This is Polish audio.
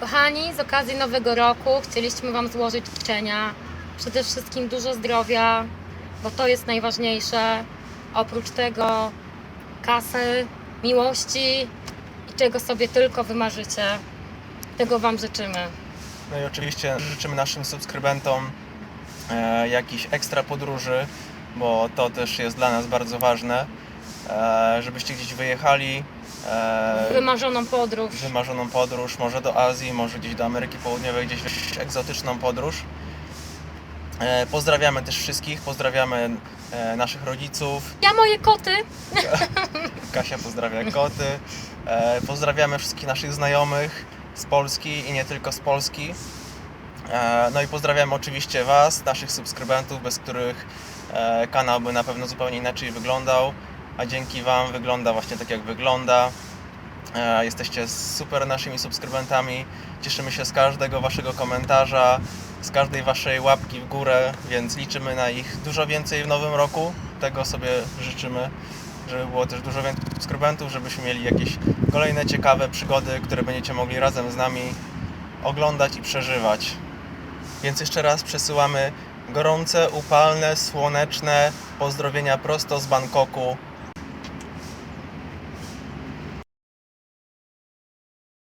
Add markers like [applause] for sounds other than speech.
Kochani, z okazji Nowego Roku chcieliśmy Wam złożyć życzenia. Przede wszystkim dużo zdrowia, bo to jest najważniejsze. Oprócz tego kasy, miłości i czego sobie tylko wymarzycie. Tego Wam życzymy. No i oczywiście życzymy naszym subskrybentom e, jakichś ekstra podróży, bo to też jest dla nas bardzo ważne, żebyście gdzieś wyjechali, e, Wymarzoną podróż. wymarzoną podróż, może do Azji, może gdzieś do Ameryki Południowej, gdzieś egzotyczną podróż. E, pozdrawiamy też wszystkich, pozdrawiamy e, naszych rodziców, Ja moje koty. [laughs] Kasia pozdrawia koty. E, pozdrawiamy wszystkich naszych znajomych z Polski i nie tylko z Polski. E, no i pozdrawiamy oczywiście Was, naszych subskrybentów, bez których e, kanał by na pewno zupełnie inaczej wyglądał, a dzięki Wam wygląda właśnie tak jak wygląda. E, jesteście super naszymi subskrybentami. Cieszymy się z każdego Waszego komentarza, z każdej Waszej łapki w górę, więc liczymy na ich dużo więcej w nowym roku. Tego sobie życzymy żeby było też dużo więcej subskrybentów, żebyśmy mieli jakieś kolejne ciekawe przygody, które będziecie mogli razem z nami oglądać i przeżywać. Więc jeszcze raz przesyłamy gorące, upalne, słoneczne pozdrowienia prosto z Bangkoku